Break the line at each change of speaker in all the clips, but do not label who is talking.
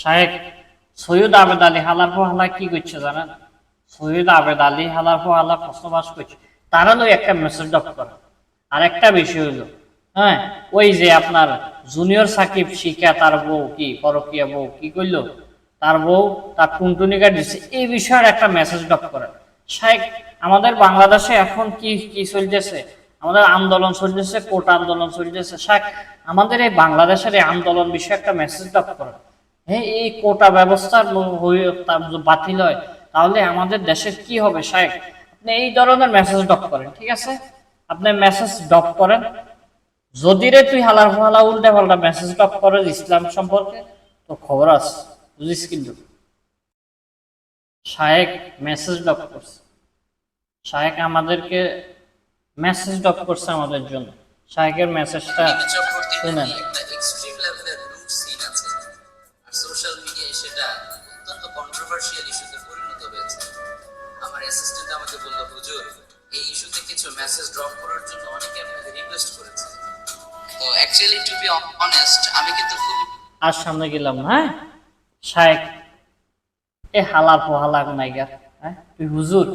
শাহেক সৈয়দ আবেদ আলী হালার হালা কি করছে জানেন? সৈয়দ আবেদ আলী হালার হালা বসবাস করছে। তারা তো একটা মেসেজ ড্রপ করে। আর একটা বিষয় হলো হ্যাঁ ওই যে আপনার জুনিয়র সাকিব শিখা, তার বউ কি, পরকিয়া বউ কি করল? তার বউ তার টুনটুনিকা দিচ্ছে এই বিষয়ের একটা মেসেজ ড্রপ করে। শাহেক আমাদের বাংলাদেশে এখন কি কি চলতেছে? আমাদের আন্দোলন চলতেছে, কোট আন্দোলন চলতেছে। শাক আমাদের এই বাংলাদেশের এই আন্দোলন বিষয়ে একটা মেসেজ ড্রপ করে। হ্যাঁ এই কোটা ব্যবস্থার বাতিল হয় তাহলে আমাদের দেশের কি হবে শাহেক আপনি এই ধরনের মেসেজ ড্রপ করেন ঠিক আছে? আপনি মেসেজ ড্রপ করেন। যদি রে তুই হালার ফালা উল্টা পাল্টা মেসেজ ড্রপ করে ইসলাম সম্পর্কে তো খবর আছে বুঝিস কিন্তু। শায়েক মেসেজ ড্রপ করছে। শায়েক আমাদেরকে মেসেজ ড্রপ করছে আমাদের জন্য। শায়েকের মেসেজটা শুনেন।
ইস্যুতে পরিণত হয়েছে। আমার অ্যাসিস্ট্যান্ট আমাকে বলল, হুজুর, এই ইস্যুতে কিছু মেসেজ ড্রপ করার জন্য অনেকে রিকোয়েস্ট করেছে। তো অ্যাকচুয়ালি টু বি অনেস্ট আমি কিন্তু খুব
আর সামনে গেলাম না হ্যাঁ? শায়েক, এ হালা পোহালা হ্যাঁ? তুই হুজুর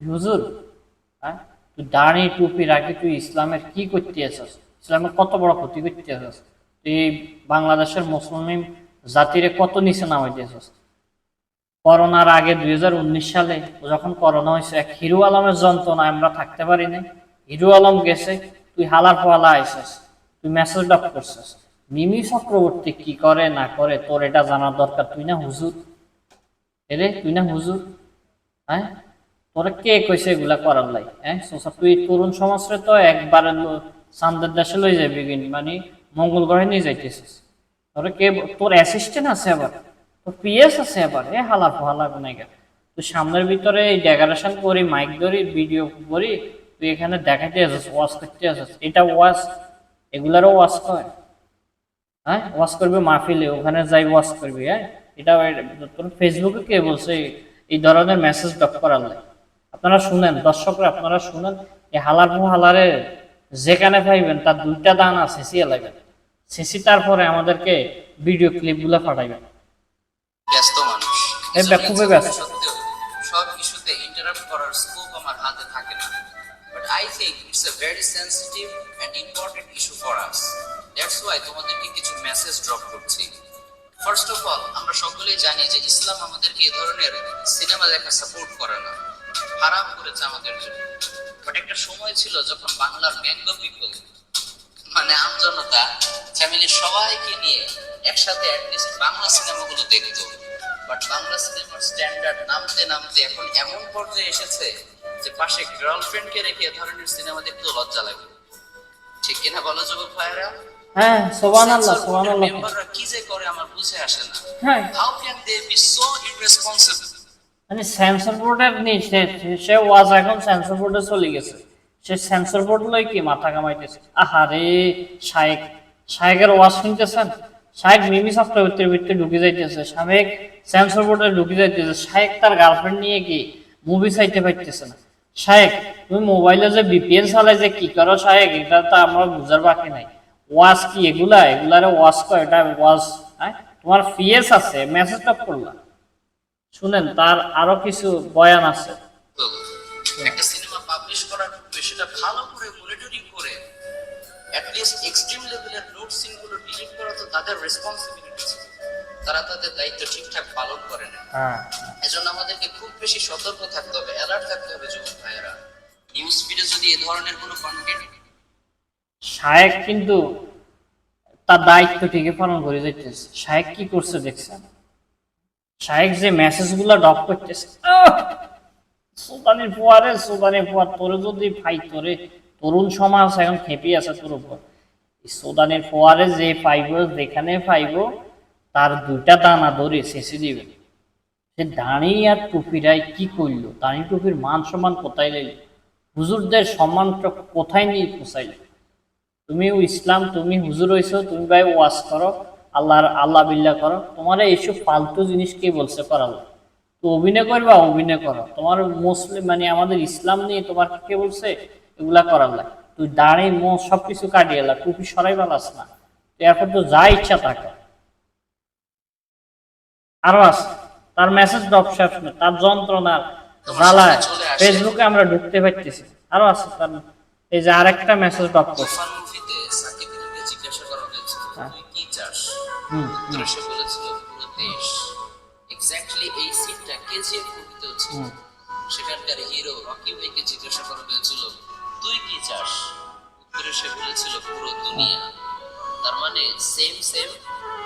হুজুর হ্যাঁ? তুই দাঁড়িয়ে টুপি রাখি তুই ইসলামের কি করতে আছিস? ইসলামের কত বড় ক্ষতি করতে আছিস? তুই বাংলাদেশের মুসলিম জাতিরে কত নিচে নামাইতেছিস করোনার আগে দুই হাজার উনিশ সালে যখন করোনা হয়েছে, এক হিরু আলমের যন্ত্রণা আমরা থাকতে পারি নাই। হিরু আলম গেছে, তুই হালার পোহালা আইসিস, তুই মেসেজ ড্রপ করছিস মিমি চক্রবর্তী কি করে, না করে, তোর এটা জানার দরকার, তুই না হুজুর? এরে তুই না হুজুর? হ্যাঁ? তোরা কে কইছে এগুলা করার লাই? হ্যাঁ? তুই তরুণ সমাজরে তো একবারে চান্দের দেশে লই যাবি মানে মঙ্গল গ্রহে নিয়ে যাইতেছিস। তোরা কে তোর অ্যাসিস্ট্যান্ট আছে আবার? তোর পিএস আছে আবার এ হালা ফালা গুনাইগা তুই সামনের ভিতরে এই ডেকোরেশন করি, মাইক ধরি, ভিডিও করি, তুই এখানে দেখাইতে আসিস, ওয়াশ করতে আসিস। এটা ওয়াশ, এগুলারও ওয়াশ করে হ্যাঁ ওয়াশ করবি মাহফিলে, ওখানে যাই ওয়াশ করবি হ্যাঁ? এটা তোর ফেসবুকে কে বলছে, এই ধরনের মেসেজ ড্রপ করার আপনারা শুনেন, দর্শকরা, আপনারা শুনেন এই হালার পো হালারে যেখানে পাইবেন তার দুইটা দান আছে সিসিয়ে লাগবেন সিসি তারপরে আমাদেরকে ভিডিও ক্লিপগুলো পাঠাইবেন। এ
কিছু
খুবই ব্যস্ত।
সব ইস্যুতে ইন্টারাপ্ট করার স্কোপ আমার হাতে থাকে না। But I think it's a very sensitive and important issue for us that's why তোমাদেরকে কিছু মেসেজ ড্রপ করছি। ফার্স্ট অফ অল আমরা সকলেই জানি যে ইসলাম আমাদেরকে এই ধরনের সিনেমা দেখা সাপোর্ট করে না। হারাম করেছে আমাদের জন্য। বাট একটা সময় ছিল যখন বাংলার ম্যাঙ্গো পিপল মানে আমজনতা ফ্যামিলির সবাইকে নিয়ে একসাথে অ্যাটলিস্ট বাংলা সিনেমাগুলো দেখতো। বাট বাংলা সিনেমার স্ট্যান্ডার্ড নামতে নামতে এখন এমন পর্যায়ে এসেছে যে পাশে গার্লফ্রেন্ডকে রেখে এ ধরনের সিনেমা দেখতেও লজ্জা লাগে। ঠিক কিনা বলো যুবক ভাইরা
হ্যাঁ
মেম্বাররা কি যে করে আমার বুঝে আসে না।
হ্যাঁ।
How can they be so irresponsible
মানে সেন্সর বোর্ডের নি সে ওয়াজ এখন সেন্সর বোর্ডে চলে গেছে। সে সেন্সর বোর্ড লই কি মাথা কামাইতেছে আহারে শায়েক শায়েকের ওয়াজ শুনতেছেন? শায়েক মিমি চক্রবর্তীর ভিতরে ঢুকে যাইতেছে শায়েক সেন্সর বোর্ডে ঢুকে যাইতেছে শায়েক তার গার্লফ্রেন্ড নিয়ে কি মুভি চাইতে পারতেছে না। শায়েক তুমি মোবাইলে যে বিপিএন চালাই যে কি করো শাহেক এটা তো আমরা বুঝার বাকি নাই। ওয়াজ কি এগুলা? এগুলারে ওয়াজ কর এটা ওয়াজ হ্যাঁ? তোমার ফিএস আছে মেসেজটা করলাম শুনেন, তার আরও কিছু বয়ান আছে।
একটা সিনেমা পাবলিশ করার সেটা ভালো করে মনিটরিং করে অ্যাটলিস্ট এক্সট্রিম লেভেলের নোট সিনগুলো ডিলিট তাদের রেসপন্সিবিলিটি ছিল তারা তাদের দায়িত্ব ঠিকঠাক পালন করে না।
হ্যাঁ।
এজন্য আমাদেরকে খুব বেশি সতর্ক থাকতে হবে অ্যালার্ট থাকতে হবে যুবক ভাইয়েরা। নিউজ ফিডে যদি এ ধরনের কোনো কন্টেন্ট
শায়েক কিন্তু তার দায়িত্ব ঠিকই পালন করে যাইতেছে। শায়েক কি করছে দেখছেন? শায়েক যে মেসেজগুলা ড্রপ করতেছে সুলতানের ফুয়ারে সুলতানের ফুয়ার তোরে যদি ভাই তোরে তরুণ সমাজ এখন খেপি আছে তোর উপর। সুলতানের ফোয়ারে যে পাইব যেখানে পাইব তার দুইটা দানা ধরে শেষে দিবে। সে দাঁড়িয়ে আর টুপিরাই কি করল? দাঁড়ি টুপির মান সম্মান কোথায় লাইল হুজুরদের সম্মানটা কোথায় নিয়ে পোষাইল? তুমি ইসলাম, তুমি হুজুর হইছো, তুমি ভাই ওয়াজ করো, আল্লাহর আল্লাহ বিল্লাহ করো, তোমার এইসব ফালতু জিনিস কে বলছে করালো? তো অভিনয় করবা, অভিনয় করো। তোমার মুসলিম মানে আমাদের ইসলাম নিয়ে তোমার কে বলছে? এগুলা করার লাগে তুই দাঁড়িয়ে মো সবকিছু কাটিয়ে এলা টুপি সরাই পালাস না। এরপর তো যা ইচ্ছা থাকে আরও আছে তার মেসেজ নেই তার যন্ত্রণার জ্বালায় ফেসবুকে আমরা ঢুকতে পারতেছি। আরও আছে তার এই যে আরেকটা মেসেজ ড্রপ করছে। হ্যাঁ।
সেখানকার হিরো রকি ভাইকে জিজ্ঞাসা করা হয়েছিল তুই কি চাস? উত্তরে সে বলেছিল পুরো দুনিয়া। তার মানে সেম সেম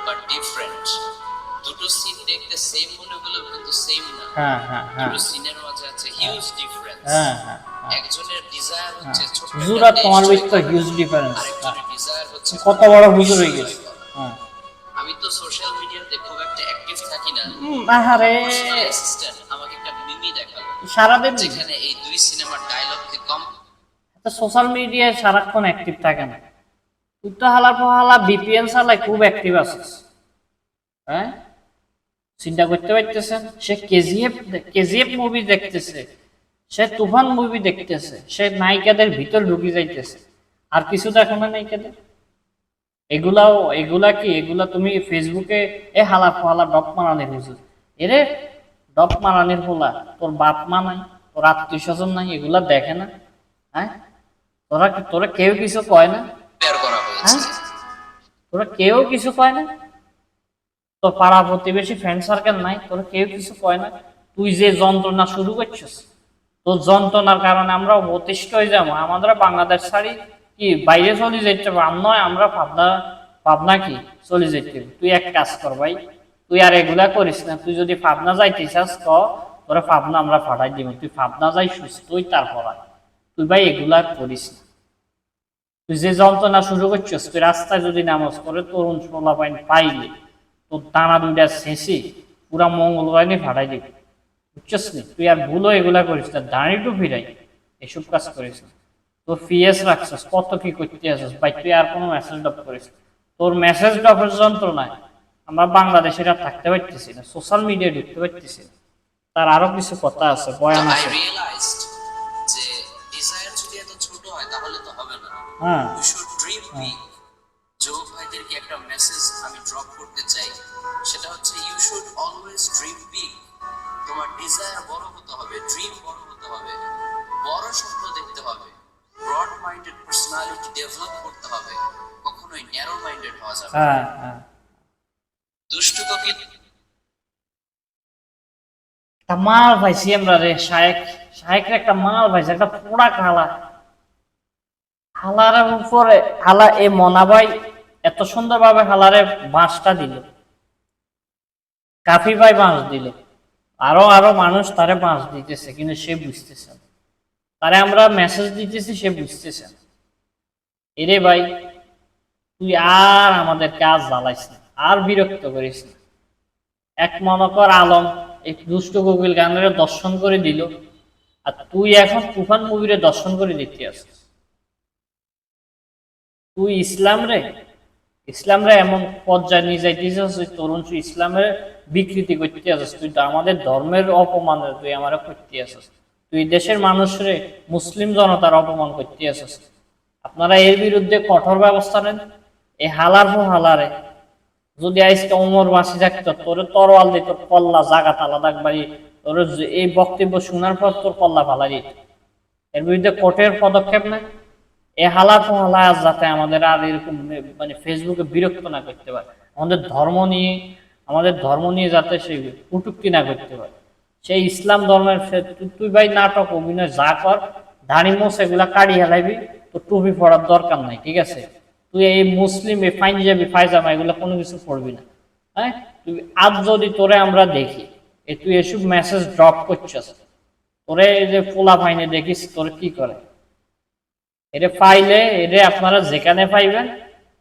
বাট ডিফারেন্ট দুটো সিন দেখতে সেম মনে হলেও কিন্তু সেম না।
হ্যাঁ হ্যাঁ হ্যাঁ।
দুটো সিনের মাঝে আছে হিউজ ডিফারেন্স
হ্যাঁ হ্যাঁ
একজনের ডিজায়ার হচ্ছে
হুজুর
দেশ
তোমার হিউজ ডিফারেন্স
ডিজায়ার হচ্ছে
কত বড় হুজুর হয়ে গেছে।
আমি তো সোশ্যাল মিডিয়াতে খুব একটা অ্যাক্টিভ থাকি না।
আহারে।
আমাকে একটা মিমি দেখাল।
সারাদিন
যেখানে এই দুই সিনেমার ডায়লগকে কম
সোশ্যাল মিডিয়ায় সারাক্ষণ অ্যাক্টিভ থাকে না। তুই তো হালার পর চালাই খুব অ্যাক্টিভ আছিস। হ্যাঁ? চিন্তা করতে পারতেছেন? সে কেজিএফ কেজিএফ মুভি দেখতেছে, সে তুফান মুভি দেখতেছে, সে নায়িকাদের ভিতর ঢুকে যাইতেছে। আর কিছু দেখো না নায়িকাদের? এগুলাও এগুলা কি? এগুলা তুমি ফেসবুকে এ হালা ফালা ডপ মারানির হুজুর। এরে ডপ মারানির হোলা তোর বাপ মা নাই, তোর আত্মীয় স্বজন নাই, এগুলা দেখে না। হ্যাঁ? তোরা তোরা কেউ কিছু কয় না? হ্যাঁ? তোরা কেউ কিছু কয় না? তোর পাড়া প্রতিবেশী ফ্রেন্ড সার্কেল নাই তোরা কেউ কিছু কয় না? তুই যে যন্ত্রণা শুরু করছিস তোর যন্ত্রণার কারণে আমরা অতিষ্ঠ হয়ে যাব। আমাদের বাংলাদেশ ছাড়ি কি বাইরে চলে যেতে পার নয় আমরা পাবনা পাবনা কি? চলে যেতে তুই এক কাজ কর ভাই তুই আর এগুলা করিস না। তুই যদি পাবনা যাইতে চাস ক তোরা পাবনা আমরা ফাটাই দিব। তুই পাবনা যাই সুস্থই তারপর আয়। তুই ভাই এগুলা করিস না। তুই যে যন্ত্রণা শুরু করছিস, তুই রাস্তায় যদি নামাজ করে তরুণ সোলা পাইন পাইলে, তোর দানা দুইটা শেষে পুরা মঙ্গল বাহিনী ফাটাই দিবি। বুঝছিস নি? তুই আর ভুলো এগুলা করিস না, দাঁড়ি টু ফিরাই এসব কাজ করিস না। তোর ফিএস রাখছিস, কত কি করতে আসিস ভাই, তুই আর কোনো মেসেজ ড্রপ করিস তোর মেসেজ ড্রপের যন্ত্রণায় আমরা বাংলাদেশের আর থাকতে পারতেছি না সোশ্যাল মিডিয়ায় ঢুকতে পারতেছি না। তার আরও কিছু কথা আছে, বয়ান আছে।
হ্যাঁ। ড্রিম বিগ জো ভাইদেরকে একটা মেসেজ আমি ড্রপ করতে চাই। সেটা হচ্ছে you should always dream big তোমার ডিজায়ার বড় হতে হবে ড্রিম বড় হতে হবে বড় স্বপ্ন দেখতে হবে ব্রড মাইন্ডেড পার্সোনালিটি ডেভেলপ করতে হবে কখনোই ন্যারো মাইন্ডেড হওয়া যাবে
হ্যাঁ হ্যাঁ।
দুষ্টু কোকিল
একটা মাল পাইছি আমরা রে শায়েক। শায়েকের একটা মাল পাইছি একটা পোড়া খালা হালার উপরে, হালা এই মনাবাই এত সুন্দর ভাবে হালারে বাঁশটা দিল। কাফি ভাই বাঁশ দিল। আরও আরও মানুষ তারে বাঁশ দিতেছে কিন্তু সে বুঝতেছে। তারে আমরা মেসেজ দিতেছি, সে বুঝতেছে। এরে ভাই, তুই আর আমাদের কাজ জ্বালাইস না, আর বিরক্ত করিস না। এক মনকর আলম, এই দুষ্ট কোকিল গানের দর্শন করে দিল। আর তুই এখন তুফান মুভিরে দর্শন করে দিতে আসিস। তুই ইসলাম রে? ইসলাম রে এমন পর্যায়ে নিয়ে যাইতেছিস তুই তরুণ তুই ইসলামের বিকৃতি করতে আসিস তুই আমাদের ধর্মের অপমান তুই আমার করতে আসিস তুই দেশের মানুষরে মুসলিম জনতার অপমান করতে আসিস আপনারা এর বিরুদ্ধে কঠোর ব্যবস্থা নেন। এই হালার পর হালারে যদি আজকে অমর বাসি থাকতো, তোর তরোয়াল দিত কল্লা জাগাত আলাদা একবারই তোর এই বক্তব্য শোনার পর তোর কল্লা ফালা দিত। এর বিরুদ্ধে কোর্টের পদক্ষেপ নেয় এ যাতে আমাদের আর এরকম মানে ফেসবুকে বিরক্ত না করতে পারে। আমাদের ধর্ম নিয়ে, আমাদের ধর্ম নিয়ে যাতে সে কুটুক্তি না করতে পারে। সেই ইসলাম ধর্মের তুই ভাই নাটক, অভিনয় যা কর দাড়ি মোস এগুলা কাড়ি হেলাইবি তো টুপি পড়ার দরকার নাই, ঠিক আছে? তুই এই মুসলিম, এই পাঞ্জাবি ফাইজামা এগুলো কোনো কিছু পড়বি না। হ্যাঁ? তুই আজ যদি তোরে আমরা দেখি, এ তুই এসব মেসেজ ড্রপ করছিস, তোরে এই যে পোলা ফাইনে দেখিস, তোরে কি করে? এটা পাইলে এটা আপনারা যেখানে পাইবেন,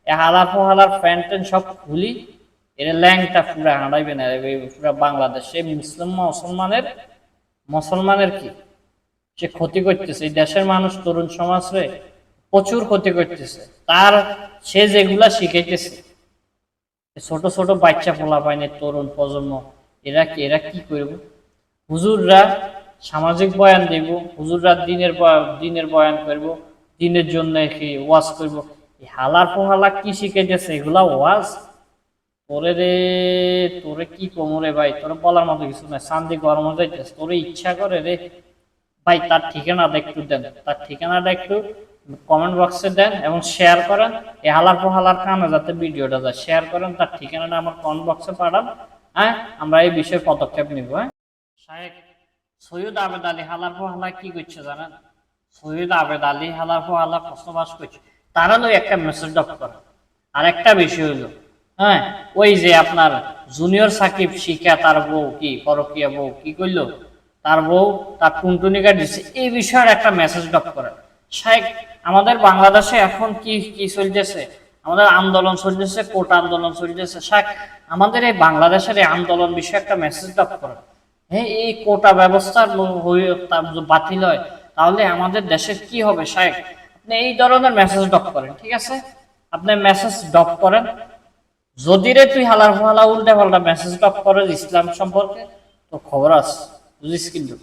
এ হালা ফোহালার প্যান্ট ট্যান্ট সব খুলি এটা ল্যাংটা পুরা হাঁটাইবে না এই পুরা বাংলাদেশ। মুসলিম মুসলমানের মুসলমানের কি? সে ক্ষতি করতেছে। এই দেশের মানুষ, তরুণ সমাজরে প্রচুর ক্ষতি করতেছে। তার, সে যেগুলা শিখাইতেছে ছোট ছোট বাচ্চা পোলা পায়নি তরুণ প্রজন্ম, এরা কি এরা কি করব? হুজুররা সামাজিক বয়ান দেব, হুজুররা দিনের দিনের বয়ান করব দিনের জন্য কি ওয়াজ করব? হালার পোহালা কি শিখাইতেছে? এগুলা ওয়াজ? তোরে রে, তোরে কি কমরে ভাই? তোরে বলার মতো কিছু নাই। শান্তি গরম যাইতেছে। তোরে ইচ্ছা করে রে। ভাই, তার ঠিকানাটা একটু দেন। তার ঠিকানাটা একটু কমেন্ট বক্সে দেন এবং শেয়ার করেন। এই হালার পর হালার কানে যাতে ভিডিওটা যায়। শেয়ার করেন, তার ঠিকানাটা আমার কমেন্ট বক্সে পাঠান। হ্যাঁ আমরা এই বিষয়ে পদক্ষেপ নিব হ্যাঁ? শাহেক সৈয়দ আবেদ আলী হালার পর হালা কি করছে জানেন? সৈয়দ আবেদ আলী হালার পর হালা প্রশ্নবাস করছে। তারা লই একটা মেসেজ ডক করে। আর একটা বিষয় হলো হ্যাঁ ওই যে আপনার জুনিয়র সাকিব শিখা তার বউ কি, পরকিয়া বউ কি করল তার বউ তার টুনটুনিকা দিচ্ছে এই বিষয়ের একটা মেসেজ ডক করে। শাহেক আমাদের বাংলাদেশে এখন কি কি চলতেছে? আমাদের আন্দোলন চলতেছে, কোটা আন্দোলন চলতেছে। শাক আমাদের এই বাংলাদেশের এই আন্দোলন বিষয়ে একটা মেসেজ ডক করে। হ্যাঁ এই কোটা ব্যবস্থার বাতিল হয়। তাহলে আমাদের দেশের কি হবে, সাহেব? আপনি এই ধরনের মেসেজ ডক করেন, ঠিক আছে? আপনি মেসেজ ডক করেন। যদি রে তুই হালার ফালা উল্টা পাল্টা মেসেজ ডপ করে ইসলাম সম্পর্কে, তো খবর আছে বুঝিস কিন্তু